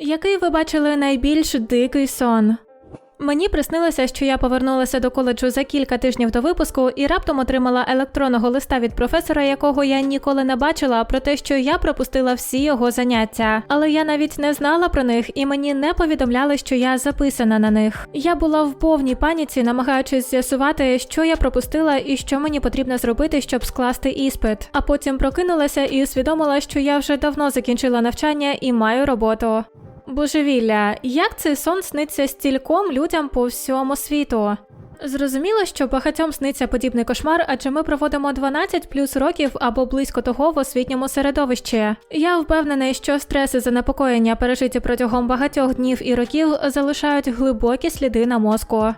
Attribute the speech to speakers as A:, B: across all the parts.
A: Який ви бачили найбільш дикий сон? Мені приснилося, що я повернулася до коледжу за кілька тижнів до випуску і раптом отримала електронного листа від професора, якого я ніколи не бачила, про те, що я пропустила всі його заняття. Але я навіть не знала про них, і мені не повідомляли, що я записана на них. Я була в повній паніці, намагаючись з'ясувати, що я пропустила і що мені потрібно зробити, щоб скласти іспит. А потім прокинулася і усвідомила, що я вже давно закінчила навчання і маю роботу. Божевілля, як цей сон сниться стільком людям по всьому світу? Зрозуміло, що багатьом сниться подібний кошмар, адже ми проводимо 12 плюс років або близько того в освітньому середовищі. Я впевнений, що стрес і занепокоєння, пережиті протягом багатьох днів і років, залишають глибокі сліди на мозку.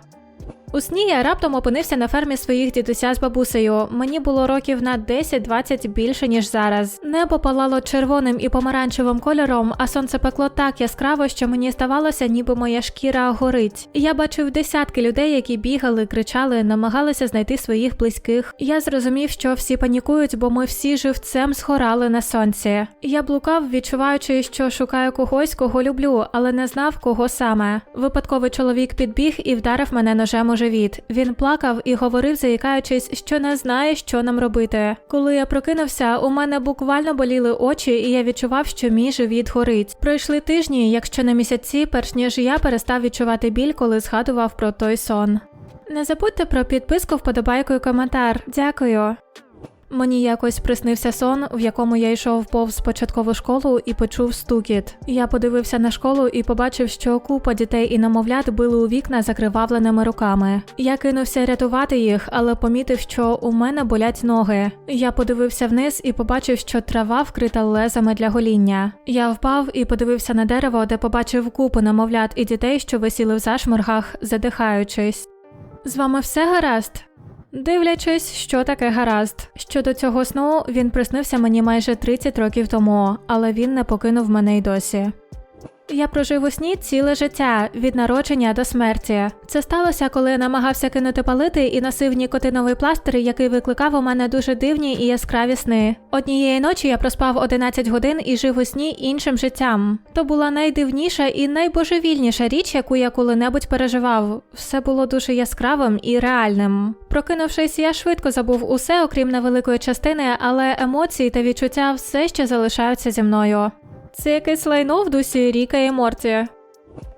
A: У сні я раптом опинився на фермі своїх дідуся з бабусею. Мені було років на 10-20 більше, ніж зараз. Небо палало червоним і помаранчевим кольором, а сонце пекло так яскраво, що мені здавалося, ніби моя шкіра горить. Я бачив десятки людей, які бігали, кричали, намагалися знайти своїх близьких. Я зрозумів, що всі панікують, бо ми всі живцем схорали на сонці. Я блукав, відчуваючи, що шукаю когось, кого люблю, але не знав, кого саме. Випадковий чоловік підбіг і вдарив мене ножем у живіт. Він плакав і говорив, заїкаючись, що не знає, що нам робити. Коли я прокинувся, у мене буквально боліли очі, і я відчував, що мій живіт горить. Пройшли тижні, якщо не місяці, перш ніж я перестав відчувати біль, коли згадував про той сон. Не забудьте про підписку, вподобайку і коментар. Дякую. Мені якось приснився сон, в якому я йшов повз початкову школу і почув стукіт. Я подивився на школу і побачив, що купа дітей і намовлят били у вікна закривавленими руками. Я кинувся рятувати їх, але помітив, що у мене болять ноги. Я подивився вниз і побачив, що трава вкрита лезами для гоління. Я впав і подивився на дерево, де побачив купу намовлят і дітей, що висіли в зашморгах, задихаючись. З вами все гаразд? Дивлячись, що таке гаразд. Щодо цього сну, він приснився мені майже 30 років тому, але він не покинув мене й досі. Я прожив у сні ціле життя від народження до смерті. Це сталося, коли я намагався кинути палити і носив нікотиновий пластир, який викликав у мене дуже дивні і яскраві сни. Однієї ночі я проспав 11 годин і жив у сні іншим життям. То була найдивніша і найбожевільніша річ, яку я коли-небудь переживав. Все було дуже яскравим і реальним. Прокинувшись, я швидко забув усе, окрім невеликої частини, але емоції та відчуття все ще залишаються зі мною. Це якесь лайно в дусі Ріка і Морті.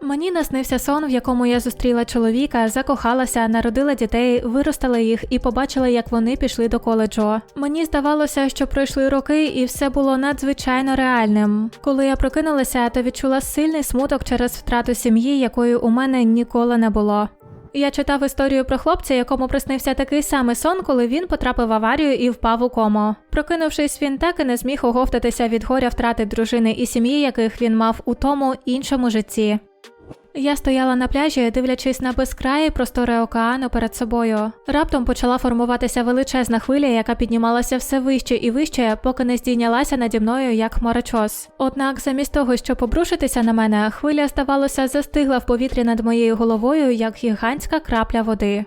A: Мені наснився сон, в якому я зустріла чоловіка, закохалася, народила дітей, виростила їх і побачила, як вони пішли до коледжу. Мені здавалося, що пройшли роки, і все було надзвичайно реальним. Коли я прокинулася, то відчула сильний смуток через втрату сім'ї, якої у мене ніколи не було. Я читав історію про хлопця, якому приснився такий самий сон, коли він потрапив в аварію і впав у кому. Прокинувшись, він так і не зміг оговтатися від горя втрати дружини і сім'ї, яких він мав у тому іншому житті. Я стояла на пляжі, дивлячись на безкраї простори океану перед собою. Раптом почала формуватися величезна хвиля, яка піднімалася все вище і вище, поки не здійнялася наді мною як хмарочос. Однак, замість того, щоб обрушитися на мене, хвиля, здавалося, застигла в повітрі над моєю головою, як гігантська крапля води.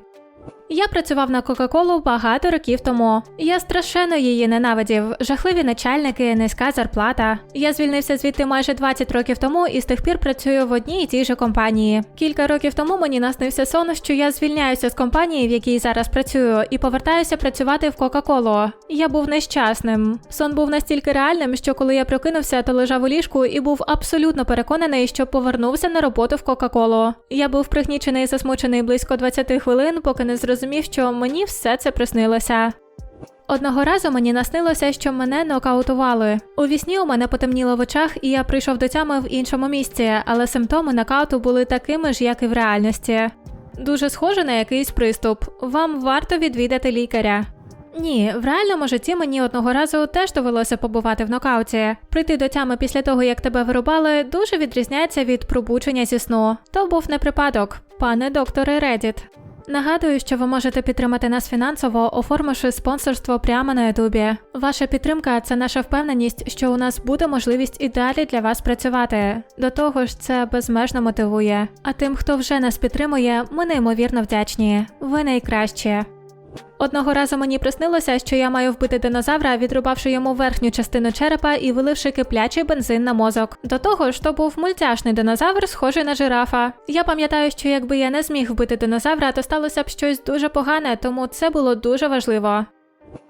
A: Я працював на Кока-Колу багато років тому. Я страшенно її ненавидів. Жахливі начальники, низька зарплата. Я звільнився звідти майже 20 років тому і з тих пір працюю в одній і тій же компанії. Кілька років тому мені наснився сон, що я звільняюся з компанії, в якій зараз працюю, і повертаюся працювати в Кока-Колу. Я був нещасним. Сон був настільки реальним, що коли я прокинувся, то лежав у ліжку і був абсолютно переконаний, що повернувся на роботу в Кока-Колу. Я був пригнічений і засмучений близько 20 хвилин, поки не зрозумів, що мені все це приснилося. Одного разу мені наснилося, що мене нокаутували. У вісні у мене потемніло в очах, і я прийшов до тями в іншому місці, але симптоми нокауту були такими ж, як і в реальності. Дуже схоже на якийсь приступ. Вам варто відвідати лікаря. Ні, в реальному житті мені одного разу теж довелося побувати в нокауті. Прийти до тями після того, як тебе вирубали, дуже відрізняється від пробудження зі сну. То був не припадок, пане докторе Редіт. Нагадую, що ви можете підтримати нас фінансово, оформивши спонсорство прямо на Ютубі. Ваша підтримка це наша впевненість, що у нас буде можливість і далі для вас працювати. До того ж, це безмежно мотивує. А тим, хто вже нас підтримує, ми неймовірно вдячні. Ви найкращі. Одного разу мені приснилося, що я маю вбити динозавра, відрубавши йому верхню частину черепа і виливши киплячий бензин на мозок. До того ж, то був мультяшний динозавр, схожий на жирафа. Я пам'ятаю, що якби я не зміг вбити динозавра, то сталося б щось дуже погане, тому це було дуже важливо.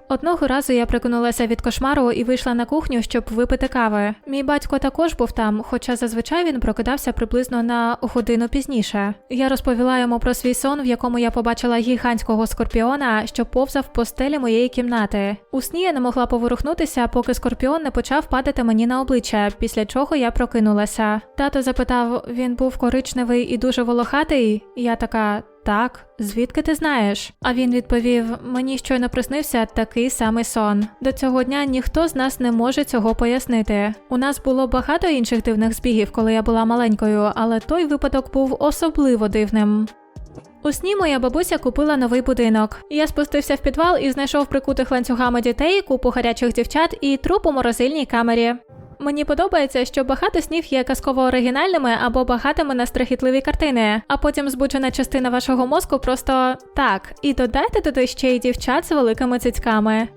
A: Одного разу я прикинулася від кошмару і вийшла на кухню, щоб випити кави. Мій батько також був там, хоча зазвичай він прокидався приблизно на годину пізніше. Я розповіла йому про свій сон, в якому я побачила гігантського скорпіона, що повзав по стелі моєї кімнати. У сні я не могла поворухнутися, поки скорпіон не почав падати мені на обличчя, після чого я прокинулася. Тато запитав: він був коричневий і дуже волохатий. Я така. Так, звідки ти знаєш? А він відповів: мені щойно приснився такий самий сон. До цього дня ніхто з нас не може цього пояснити. У нас було багато інших дивних збігів, коли я була маленькою, але той випадок був особливо дивним. У сні моя бабуся купила новий будинок. Я спустився в підвал і знайшов прикутих ланцюгами дітей, купу гарячих дівчат і труп у морозильній камері. Мені подобається, що багато снів є казково оригінальними або багатими на страхітливі картини, а потім збуджена частина вашого мозку просто так, і додайте туди ще й дівчат з великими цицьками.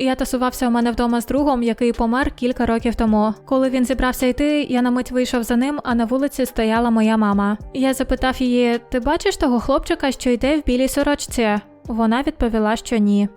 A: Я тасувався у мене вдома з другом, який помер кілька років тому. Коли він зібрався йти, я на мить вийшов за ним, а на вулиці стояла моя мама. Я запитав її: Ти бачиш того хлопчика, що йде в білій сорочці? Вона відповіла, що ні.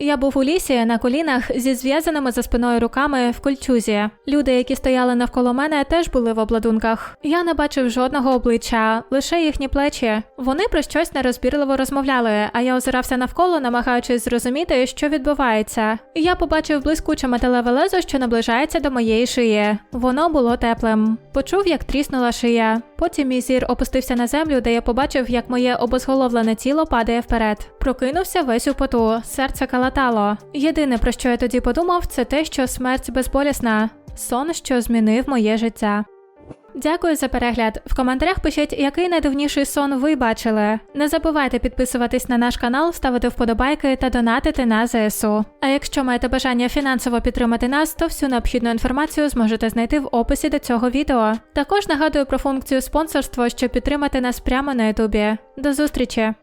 A: Я був у лісі на колінах зі зв'язаними за спиною руками в кольчузі. Люди, які стояли навколо мене, теж були в обладунках. Я не бачив жодного обличчя, лише їхні плечі. Вони про щось нерозбірливо розмовляли, а я озирався навколо, намагаючись зрозуміти, що відбувається. Я побачив блискуче металеве лезо, що наближається до моєї шиї. Воно було теплим. Почув, як тріснула шия. Потім мій зір опустився на землю, де я побачив, як моє обезголовлене тіло падає вперед. Прокинувся весь у поту, серце калатало. Єдине, про що я тоді подумав, це те, що смерть безболісна, сон, що змінив моє життя. Дякую за перегляд. В коментарях пишіть, який найдивніший сон ви бачили. Не забувайте підписуватись на наш канал, ставити вподобайки та донатити на ЗСУ. А якщо маєте бажання фінансово підтримати нас, то всю необхідну інформацію зможете знайти в описі до цього відео. Також нагадую про функцію спонсорства, щоб підтримати нас прямо на Ютубі. До зустрічі!